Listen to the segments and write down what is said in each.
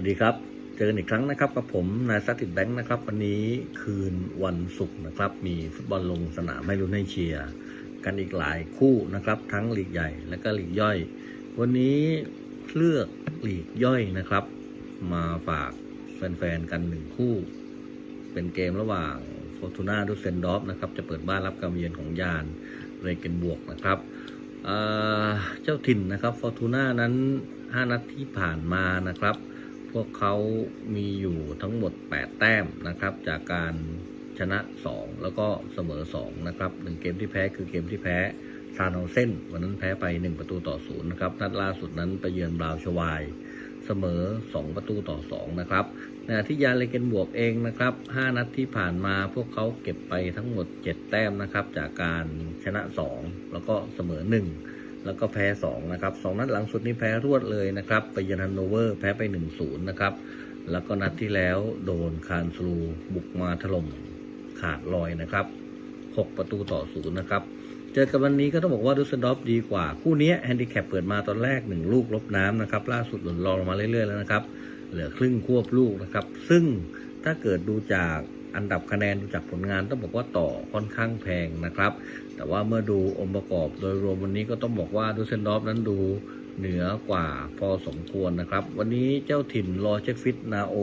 วัสดีครับ เจอกันอีกครั้งนะครับกับผมนายซัตติดแบงค์นะครับวันนี้คืนวันศุกร์นะครับ มีฟุตบอลลงสนามให้ลุ้นให้เชียร์กันอีกหลายคู่นะครับ ทั้งลีกใหญ่และก็ลีกย่อย วันนี้เลือกลีกย่อยนะครับ มาฝากแฟนๆกันหนึ่งคู่ เป็นเกมระหว่างฟอร์ตูน่าดูเซนดอฟนะครับจะเปิดบ้านรับการเยือนของยานเรเกนบวกนะครับเจ้าถิ่นนะครับฟอร์ตูน่านั้น 5 นัดที่ผ่านมานะครับ พวกเขามีอยู่ทั้งหมด 8 แต้มนะครับ จากการชนะ 2 แล้วก็เสมอ 2 นะครับหนึ่งเกมที่แพ้คือเกมที่แพ้ซานเอาเส้น วันนั้นแพ้ไป 1 ประตูต่อ0นะครับ นัดล่าสุดนั้นไปเยือนบราวน์ชวาย เสมอ 2 ประตูต่อ 2 นะครับในขณะที่ยาเลเกนบวกเองนะครับ 5 นัดที่ผ่านมาพวกเขาเก็บไปทั้งหมด 7 แต้มนะครับ จากการชนะ 2 แล้วก็เสมอ 1 แล้วก็แพ้2นะครับ2นัดหลังสุดนี้แพ้รวดเลยนะครับ ไปยือนฮันโนเวอร์แพ้ไป 1-0 นะครับ แล้วก็นัดที่แล้วโดนคานสลูบุกมาถล่มขาดลอยนะครับ 6 ประตูต่อ0นะครับ เจอกันวันนี้ก็ต้องบอกว่าดูสเดอฟดีกว่า คู่นี้แฮนดิแคปเปิดมาตอนแรก 1 ลูกลบน้ำนะครับ ล่าสุดหล่นรองลงมาเรื่อยๆแล้วนะครับ เหลือครึ่งควบลูกนะครับ ซึ่งถ้าเกิดดูจาก อันดับคะแนนดูจากผลงานต้องบอกว่าต่อค่อนข้างแพงนะครับ แต่ว่าเมื่อดูองค์ประกอบโดยรวมวันนี้ก็ต้องบอกว่าดูเซนดอฟนั้นดูเหนือกว่าพอสมควรนะครับ วันนี้เจ้าถิ่นรอเช็คฟิตนาโอ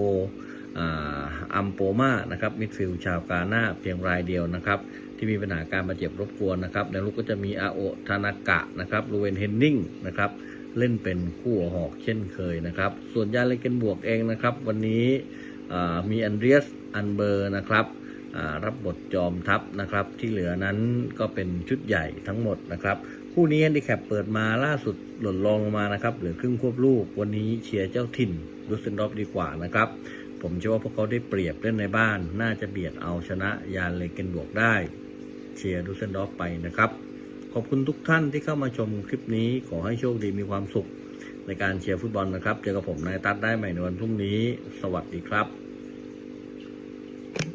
อัมโปมานะครับมิดฟิลด์ชาวกาหน้าเพียงรายเดียวนะครับ ที่มีปัญหาการบาดเจ็บรบกวนนะครับในลูกก็จะมีอาโอทานากะนะครับลูเวนเฮนนิงนะครับเล่นเป็นคู่หอกเช่นเคยนะครับ ส่วนยาเลเกนบวกเองนะครับ วันนี้มีอันเดรียส อันเบอร์นะครับรับบทจอมทัพนะครับที่เหลือนั้นก็เป็นชุดใหญ่ทั้งหมดนะครับคู่นี้แฮนดิแคปเปิดมาล่าสุดหล่นรองลงมานะครับเหลือครึ่งควบลูกวันนี้เชียร์เจ้าถิ่นดูสเซนดอฟดีกว่านะครับผมเชื่อว่าพวกเขาได้เปรียบเล่นในบ้าน น่าจะเบียดเอาชนะยานเลเกนบวกได้ เชียร์ดูเซนดอฟไปนะครับ ขอบคุณทุกท่านที่เข้ามาชมคลิปนี้ขอให้โชคดีมีความสุขในการเชียร์ฟุตบอลนะครับ เจอกับผมนายตัดได้ใหม่ในวันพรุ่งนี้ สวัสดีครับ